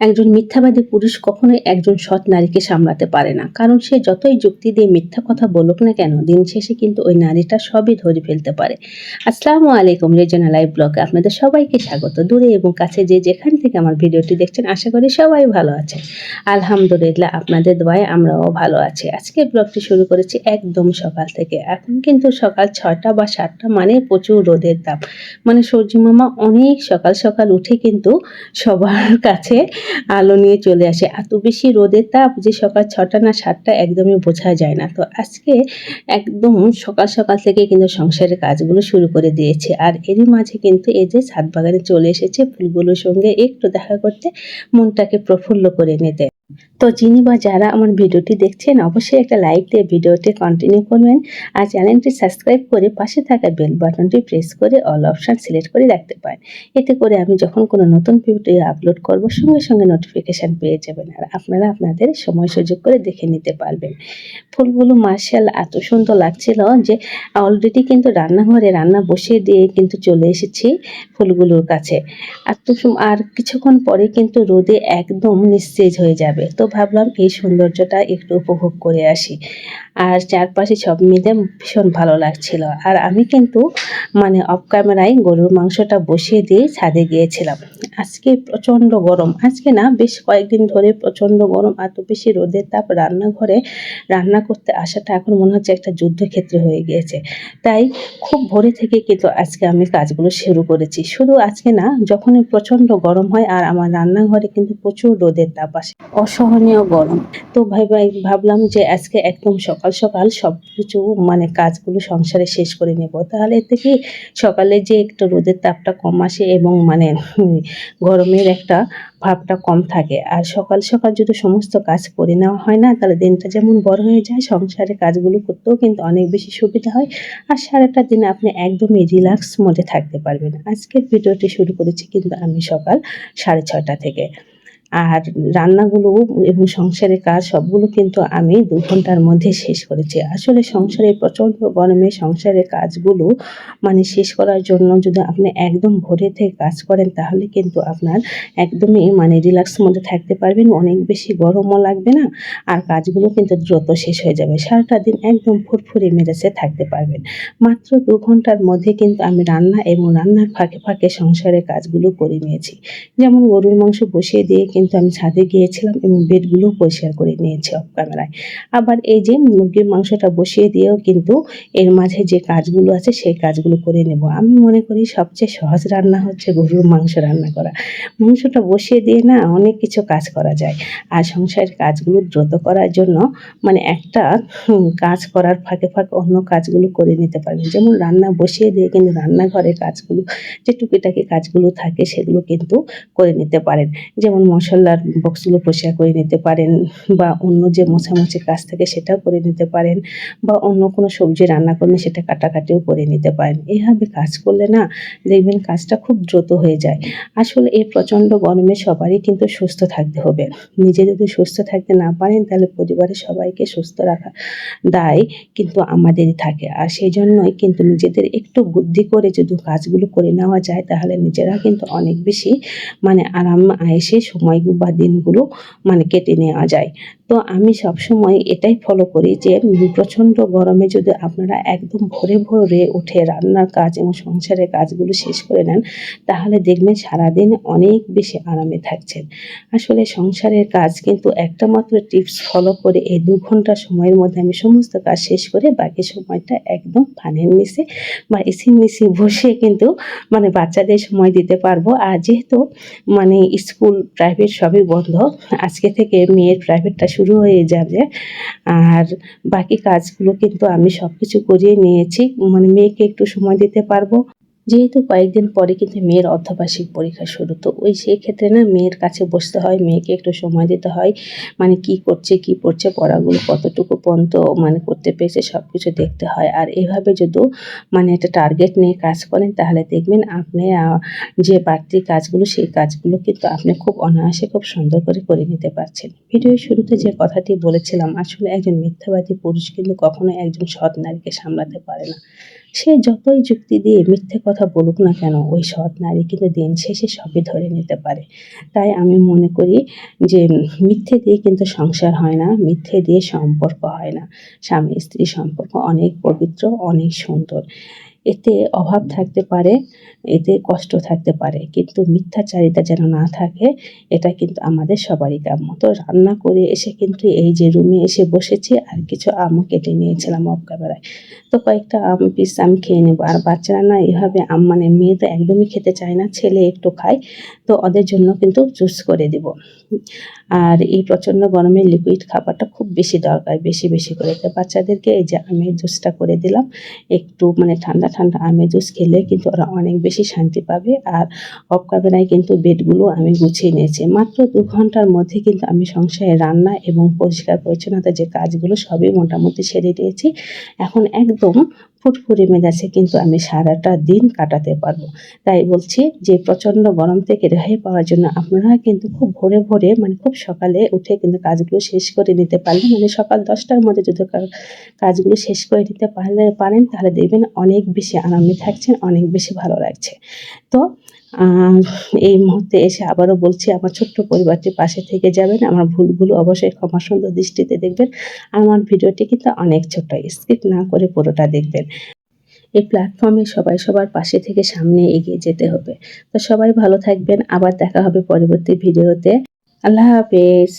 একজন মিথ্যাবাদী পুরুষ কখনোই একজন সৎ নারীকে সামলাতে পারে না। কারণ সে যতই যুক্তি দিয়ে মিথ্যা কথা বলুক না কেন, দিন শেষে কিন্তু ওই নারীটা সবই ধরে ফেলতে পারে। আসসালামু আলাইকুম, রেজনা লাইভ ব্লগে আপনাদের সবাইকে স্বাগত। দূরে এবং কাছে যে যেখান থেকে আমার ভিডিওটি দেখছেন, আশা করি সবাই ভালো আছে আলহামদুলিল্লাহ, আপনাদের দোয়ায় আমরাও ভালো আছি। আজকে ব্লগটি শুরু করেছি একদম সকাল থেকে। এখন কিন্তু সকাল ছটা বা সাতটা মানে প্রচুর রোদের তাপ। মানে সূর্য মামা অনেক সকাল সকাল উঠে কিন্তু সবার কাছে আলো নিয়ে চলে আসে। এত বেশি রোদের তাপ যে সকাল ছটা না সাতটা একদমই বোঝা যায় না। তো আজকে একদম সকাল সকাল থেকে কিন্তু সংসারের কাজগুলো শুরু করে দিয়েছে। আর এরই মাঝে কিন্তু এই যে ছাদ বাগানে চলে এসেছে ফুলগুলোর সঙ্গে একটু দেখা করতে মনটাকে প্রফুল্ল করে নিতে। তো যিনি বা যারা আমার ভিডিওটি দেখছেন, অবশ্যই একটা লাইক দিয়ে ভিডিওটি কন্টিনিউ করবেন আর চ্যানেলটি সাবস্ক্রাইব করে পাশে থাকা বেল বাটনটি প্রেস করে অল অপশান সিলেক্ট করে রাখতে পারেন। এতে করে আমি যখন কোনো নতুন ভিডিও আপলোড করব, সঙ্গে সঙ্গে নোটিফিকেশান পেয়ে যাবেন আর আপনারা আপনাদের সময় সুযোগ করে দেখে নিতে পারবেন। ফুলগুলো মার্শাল এত সুন্দর লাগছিল যে অলরেডি কিন্তু রান্নাঘরে রান্না বসিয়ে দিয়ে কিন্তু চলে এসেছি ফুলগুলোর কাছে। আর তো আর কিছুক্ষণ পরে কিন্তু রোদে একদম নিস্তেজ হয়ে যাবে। তো ভাবলাম এই সৌন্দর্যটা একটু উপভোগ করে আসি। আর চারপাশে সব মিলে ভীষণ ভালো লাগছিল। আর আমি কিন্তু মানে অফ ক্যামেরায় গরুর মাংসটা বসিয়ে দিয়ে ছাদে গিয়েছিলাম। আজকে প্রচণ্ড গরম। আজকে না বেশ কয়েকদিন ধরে প্রচণ্ড গরম এত বেশি রোদের তাপ রান্নাঘরে রান্না করতে আসাটা এখন মনে হচ্ছে একটা যুদ্ধক্ষেত্র হয়ে গিয়েছে। তাই খুব ভোরে থেকে কিন্তু আজকে আমি কাজগুলো শুরু করেছি। শুধু আজকে না, যখনই প্রচণ্ড গরম হয় আর আমার রান্নাঘরে কিন্তু প্রচুর রোদের তাপ আসে। অসহনীয় গরম। তো ভাই ভাই, ভাবলাম যে আজকে একদম সকাল সকাল সব কিছু মানে কাজগুলো সংসারে শেষ করে নেব। তাহলে এতে কি সকালে যে একটু রোদের তাপটা কম আসে এবং মানে গরমের একটা ভাবটা কম থাকে। আর সকাল সকাল যদি সমস্ত কাজ করে নেওয়া হয় না, তাহলে দিনটা যেমন বড় হয়ে যায়, সংসারে কাজগুলো করতেও কিন্তু অনেক বেশি সুবিধা হয়। আর সারাটা দিন আপনি একদমই রিল্যাক্স মোডে থাকতে পারবেন। আজকের ভিডিওটি শুরু করেছি কিন্তু আমি সকাল সাড়ে ছটা থেকে। আর রান্নাগুলো এবং সংসারের কাজ সবগুলো কিন্তু আমি দু ঘণ্টার মধ্যে শেষ করেছি। আসলে সংসারে প্রচণ্ড গরমে সংসারের কাজগুলো মানে শেষ করার জন্য যদি আপনি একদম ভোরে থেকে কাজ করেন, তাহলে কিন্তু আপনার একদমই মানে রিল্যাক্স মধ্যে থাকতে পারবেন। অনেক বেশি গরমও লাগবে না আর কাজগুলো কিন্তু দ্রুত শেষ হয়ে যাবে। সারাটা দিন একদম ফুরফুরে মেরেছে থাকতে পারবেন। মাত্র দু ঘণ্টার মধ্যে কিন্তু আমি রান্না এবং রান্নার ফাঁকে ফাঁকে সংসারের কাজগুলো করে নিয়েছি। যেমন গরুর মাংস বসিয়ে দিয়ে কিন্তু আমি ছাদে গিয়েছিলাম এবং বেডগুলো পরিষ্কার করে নিয়েছি অফ ক্যামেরায় আবার এই যে মুরগির মাংসটা বসিয়ে দিয়েও কিন্তু এর মাঝে যে কাজগুলো আছে সেই কাজগুলো করে নেব। আমি মনে করি সবচেয়ে সহজ রান্না হচ্ছে গরুর মাংস রান্না করা। মাংসটা বসিয়ে দিয়ে না অনেক কিছু কাজ করা যায়। আর সংসারের কাজগুলো দ্রুত করার জন্য মানে একটা কাজ করার ফাঁকে ফাঁকে অন্য কাজগুলো করে নিতে পারবেন যেমন রান্না বসিয়ে দিয়ে কিন্তু রান্নাঘরের কাজগুলো যে টুকিটাকি কাজগুলো থাকে সেগুলো কিন্তু করে নিতে পারেন। যেমন মশলার বক্সগুলো পরিষ্কার করে নিতে পারেন বা অন্য যে মোছামুছি কাজ থাকে সেটাও করে নিতে পারেন বা অন্য কোনো সবজি রান্না করলে সেটা কাটাকাটিও করে নিতে পারেন। এভাবে কাজ করলে না দেখবেন কাজটা খুব দ্রুত হয়ে যায়। আসলে এই প্রচণ্ড গরমে সবারই কিন্তু সুস্থ থাকতে হবে। নিজে যদি সুস্থ থাকতে না পারেন তাহলে পরিবারের সবাইকে সুস্থ রাখা দায় কিন্তু আমাদেরই থাকে। আর সেই জন্যই কিন্তু নিজেদের একটু বুদ্ধি করে যদি কাজগুলো করে নেওয়া যায় তাহলে নিজেরা কিন্তু অনেক বেশি মানে আরাম, আয়েসে সময় বা দিনগুলো মানে কেটে নেওয়া যায়। তো আমি সবসময় এটাই ফলো করি যে প্রচণ্ড গরমে যদি আপনারা একদম ভোরে ভোরে উঠে রান্নার কাজ এবং সংসারের কাজগুলো শেষ করে নেন, তাহলে দেখবেন সারাদিন অনেক বেশি আরামে থাকছেন। আসলে সংসারের কাজ কিন্তু একটা মাত্র টিপস ফলো করে এই দু ঘণ্টা সময়ের মধ্যে আমি সমস্ত কাজ শেষ করে বাকি সময়টা একদম ফানের নিচে বা এসির নিচে বসে কিন্তু মানে বাচ্চাদের সময় দিতে পারব। আর যেহেতু মানে স্কুল প্রাইভেট সবই বন্ধ, আজকে থেকে মেয়ের প্রাইভেটটা শুরু হয়ে যাবে। আর বাকি কাজগুলো কিন্তু আমি সব কিছু করিয়ে নিয়েছি। মানে মেয়েকে একটু সময় দিতে পারব। যেহেতু কয়েকদিন পরে কিন্তু মেয়ের অর্ধবার্ষিক পরীক্ষা শুরু, তো ওই সেই ক্ষেত্রে না মেয়ের কাছে বসতে হয়, মেয়েকে একটু সময় দিতে হয় মানে কি করছে, কি পড়ছে, পড়াগুলো কতটুকু পর্যন্ত মানে করতে পেরেছে সব কিছু দেখতে হয়। আর এভাবে যদি মানে একটা টার্গেট নিয়ে কাজ করেন, তাহলে দেখবেন আপনি যে বাড়তি কাজগুলো, সেই কাজগুলো কিন্তু আপনি খুব অনায়াসে খুব সুন্দর করে করে নিতে পারছেন। ভিডিওর শুরুতে যে কথাটি বলেছিলাম, আসলে একজন মিথ্যাবাদী পুরুষ কিন্তু কখনো একজন সৎ নারীকে সামলাতে পারে না। সে যতই যুক্তি দিয়ে মিথ্যে কথা বলুক না কেন, ওই সৎ নারী কিন্তু দিন শেষে সবই ধরে নিতে পারে। তাই আমি মনে করি যে মিথ্যে দিয়ে কিন্তু সংসার হয় না, মিথ্যে দিয়ে সম্পর্ক হয় না। স্বামী স্ত্রী সম্পর্ক অনেক পবিত্র, অনেক সুন্দর। এতে অভাব থাকতে পারে, এতে কষ্ট থাকতে পারে, কিন্তু মিথ্যাচারিতা যেন না থাকে, এটা কিন্তু আমাদের সবারই কাম্য। তো রান্না করে এসে কিন্তু এই যে রুমে এসে বসেছি, আর কিছু আমও কেটে নিয়েছিলাম ক্যামেরায় তো কয়েকটা আম পিস আমি খেয়ে নেব। আর বাচ্চারা না এভাবে আম মানে মেয়ে তো একদমই খেতে চায় না, ছেলে একটু খায়, তো ওদের জন্য কিন্তু জুস করে দিব। আর এই প্রচণ্ড গরমে লিকুইড খাবারটা খুব বেশি দরকার, বেশি বেশি করে। তো বাচ্চাদেরকে এই যে আমের জুসটা করে দিলাম, একটু মানে ঠান্ডা ঠান্ডা আমের জুস খেলে কিন্তু ওরা অনেক বেশি শান্তি পাবে। আর অফ কিন্তু বেডগুলো আমি গুছিয়ে নিয়েছি। মাত্র দু ঘণ্টার মধ্যে কিন্তু আমি সংসারে রান্না এবং পরিষ্কার পরিচ্ছন্নতা যে কাজগুলো সবই মোটামুটি সেরে দিয়েছি এখন একদম ফুটফুরে মেজাজে কিন্তু আমি সারাটা দিন কাটাতে পারব। তাই বলছি যে প্রচণ্ড গরম থেকে রেহাই পাওয়ার জন্য আপনারা কিন্তু খুব ভোরে ভোরে মানে খুব সকালে উঠে কিন্তু কাজগুলো শেষ করে নিতে পারলে মানে সকাল দশটার মধ্যে যদি কাজগুলো শেষ করে নিতে পারলে, পারেন তাহলে দেখবেন অনেক বেশি আরামে থাকছেন, অনেক বেশি ভালো লাগছে। তো এই মুহূর্তে এসে আবারও বলছি, আমার ছোট্ট পরিবারটি পাশে থেকে যাবেন। আমার ভুলগুলো অবশ্যই ক্ষমা সুন্দর দৃষ্টিতে দেখবেন। আমার ভিডিওটি কিন্তু অনেক ছোট স্কিপ না করে পুরোটা দেখবেন। এই প্ল্যাটফর্মে সবাই সবার পাশে থেকে সামনে এগিয়ে যেতে হবে। তো সবাই ভালো থাকবেন। আবার দেখা হবে পরবর্তী ভিডিওতে। আল্লাহ হাফেজ।